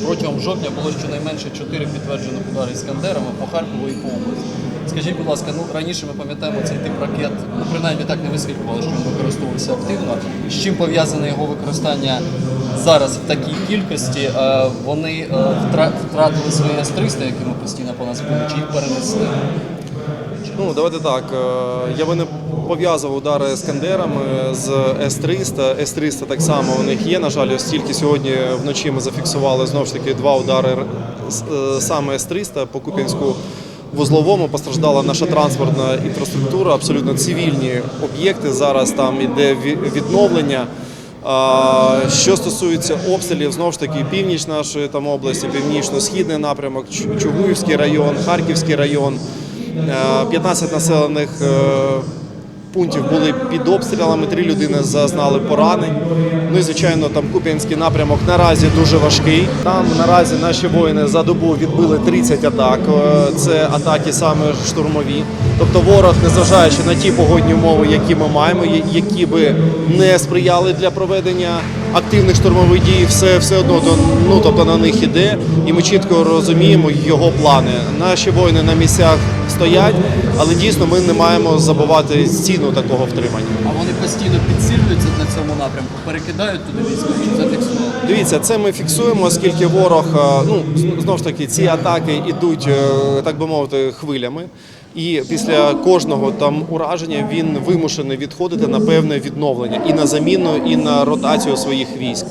Протягом жовтня було щонайменше чотири підтверджених удари іскандерами по Харкову і по області. Скажіть, будь ласка, ну раніше ми пам'ятаємо цей тип ракет, ну принаймні так не висвітлювали, що він використовувався активно. З чим пов'язане його використання зараз в такій кількості? Е, Вони е, втратили своє С-300, якими постійно по нас били, чи їх перенесли? Ну, давайте так. е, Я би не пов'язував удари ескандерами з С-300. С-300 так само у них є. На жаль, ось тільки сьогодні вночі ми зафіксували знову ж таки два удари е, саме С-300 по Куп'янську вузловому. Постраждала наша транспортна інфраструктура, абсолютно цивільні об'єкти. Зараз там іде відновлення. Що стосується обстрілів, знову ж таки, північ нашої там області, північно-східний напрямок, Чугуївський район, Харківський район. Е, 15 населених е, пунктів були під обстрілами, три людини зазнали поранень. Ну і звичайно, там Куп'янський напрямок наразі дуже важкий. Там наразі наші воїни за добу відбили 30 атак. Е, Це атаки саме штурмові. Тобто ворог, незважаючи на ті погодні умови, які ми маємо, які би не сприяли для проведення активних штурмових дій, все, все одно до- ну, тобто на них іде, і ми чітко розуміємо його плани. Наші воїни на місцях стоять, але дійсно ми не маємо забувати ціну такого втримання. А вони постійно підсилюються на цьому напрямку, перекидають туди війська чи зафіксували? Дивіться, це ми фіксуємо, оскільки ворог, е, ну знову ж таки, ці атаки йдуть, е, так би мовити, хвилями. І після кожного там ураження він вимушений відходити на певне відновлення і на заміну, і на ротацію своїх військ.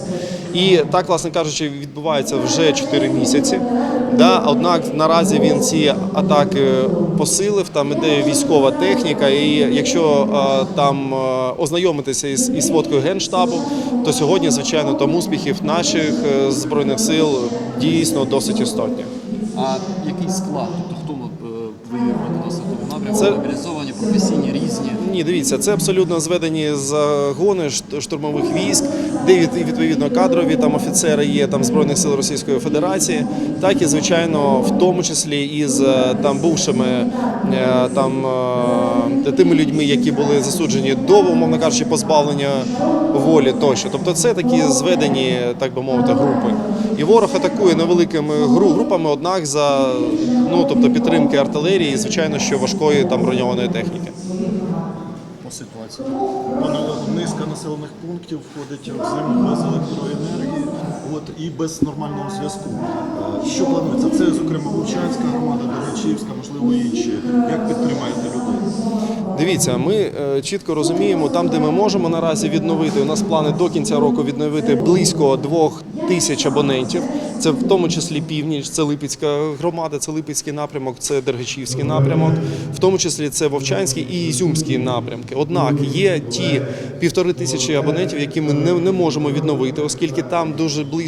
І так, власне кажучи, відбувається вже 4 місяці. Да? Однак наразі він ці атаки посилив, там іде військова техніка, і якщо е, там е, ознайомитися із, із сводкою генштабу, то сьогодні, звичайно, там успіхів наших е, збройних сил дійсно досить істотні. А який склад? Тобто хто е, воює проти нас на тому напрямку? Це- Мобілізовані, професійні, різні. Ні, дивіться, це абсолютно зведені загони шт- штурмових військ, де відповідно кадрові там офіцери є там збройних сил Російської Федерації, так і звичайно, в тому числі із е, там бувшими е, там е, тими людьми, які були засуджені до умовно кажучи, позбавлення волі тощо. Тобто, це такі зведені, так би мовити, групи. І ворог атакує невеликими гру- групами, однак за ну тобто підтримки артилерії, і, звичайно, що важкої там броньованої техніки. По ситуації. Пане низка населених пунктів входить в зиму без електроенергії от, і без нормального зв'язку. Що планується? Це, зокрема, Вовчанська громада, Доречівська, можливо, інші. Як підтримаєте людей? Дивіться, ми е, чітко розуміємо, там, де ми можемо наразі відновити. У нас плани до кінця року відновити близько двох тисяч абонентів. Це в тому числі північ, це Липецька громада, це Липецький напрямок, це Дергачівський напрямок, в тому числі це Вовчанський і Ізюмський напрямки. Однак є ті півтори тисячі абонентів, які ми не, не можемо відновити, оскільки там дуже близько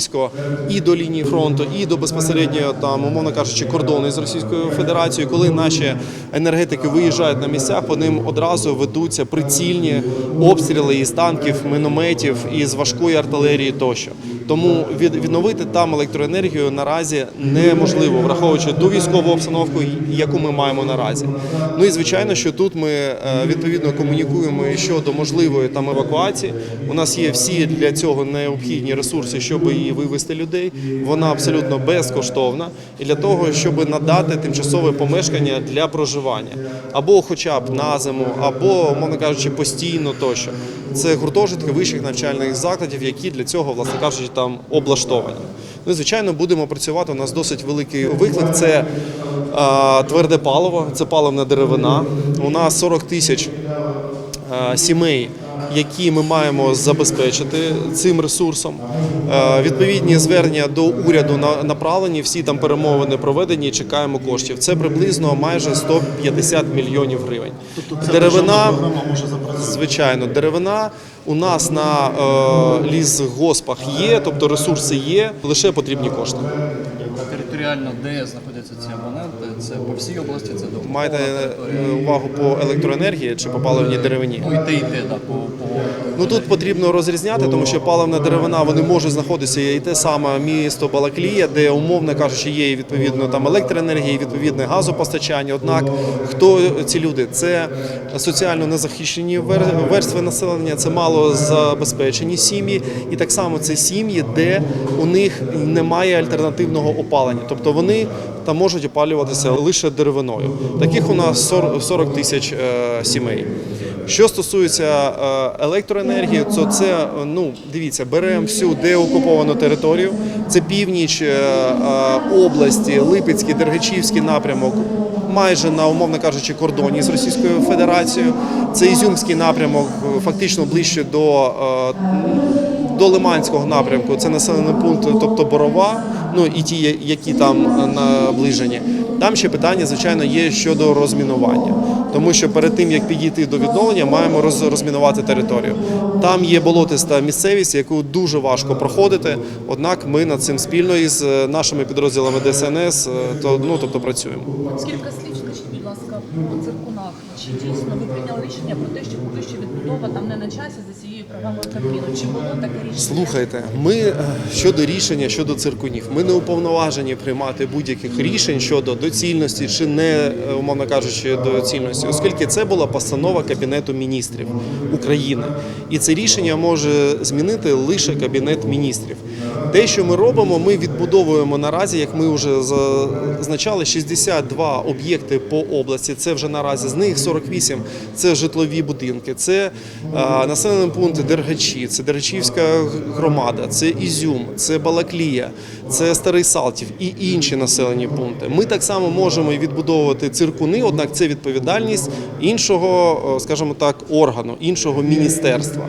і до лінії фронту, і до безпосередньо там, умовно кажучи, кордону з Російською Федерацією. Коли наші енергетики виїжджають на місцях, по ним одразу ведуться прицільні обстріли із танків, мінометів, із важкої артилерії тощо. Тому від, відновити там електроенергію наразі неможливо, враховуючи ту військову обстановку, яку ми маємо наразі. Ну і звичайно, що тут ми е, відповідно комунікуємо щодо можливої там евакуації. У нас є всі для цього необхідні ресурси, щоб її вивезти людей. Вона абсолютно безкоштовна і для того, щоб надати тимчасове помешкання для проживання або, хоча б на зиму, або, мовно кажучи, постійно тощо. Це гуртожитки вищих навчальних закладів, які для цього, власне кажучи, там облаштовані. Ну і звичайно, будемо працювати. У нас досить великий виклик. Це а, тверде паливо, це паливна деревина. У нас 40 тисяч сімей, які ми маємо забезпечити цим ресурсом. Е, Відповідні звернення до уряду на- направлені, всі там перемовини проведені. Чекаємо коштів. Це приблизно майже 150 мільйонів гривень. Тобто Деревина може? Звичайно, деревина у нас на е, лісгоспах є, тобто ресурси є, лише потрібні кошти. Територіально, де знаходяться ці абоненти? Це по всій області, це до Маєте е, увагу по електроенергії чи по паливній деревині? Ну і те, і те, да, по, по Ну тут потрібно розрізняти, тому що паливна деревина вони можуть знаходитися і те саме місто Балаклія, де умовно кажучи, є і відповідно там електроенергія, і відповідне газопостачання. Однак хто ці люди? Це соціально незахищені вер- верстви населення, це малозабезпечені сім'ї, і так само це сім'ї, де у них немає альтернативного опалення, тобто вони там можуть опалюватися лише деревиною. Таких у нас 40 40 тисяч е, сімей. Що стосується е, електроенергії, то це ну дивіться, беремо всю деокуповану територію. Це північ е, області, Липецький, Дергачівський напрямок, майже на умовно кажучи, кордоні з Російською Федерацією. Це Ізюмський напрямок, фактично ближче до. До Лиманського напрямку це населений пункт, тобто Борова, ну і ті, які там е, наближені. Там ще питання, звичайно, є щодо розмінування, тому що перед тим як підійти до відновлення, маємо роз- розмінувати територію. Там є болотиста місцевість, яку дуже важко проходити. Однак ми над цим спільно із е, нашими підрозділами ДСНС, е, то ну тобто працюємо. Кілька слів, скажіть, будь ласка, по циркунах. Чи дійсно ви прийняли рішення про те, що поки що відбудова там не на часі за цією Слухайте, ми е, щодо рішення щодо циркунів, ми не уповноважені приймати будь-яких рішень щодо доцільності чи не е, умовно кажучи доцільності, оскільки це була постанова Кабінету міністрів України, і це рішення може змінити лише Кабінет міністрів. Те, що ми робимо, ми відбудовуємо наразі, як ми вже зазначали, 62 об'єкти по області. Це вже наразі з них 48 – це житлові будинки, це е, населений пункт Дергачі, це Дергачівська громада, це Ізюм, це Балаклія, це Старий Салтів і інші населені пункти. Ми так само можемо відбудовувати циркуни, однак це відповідальність іншого, скажімо так, органу, іншого міністерства.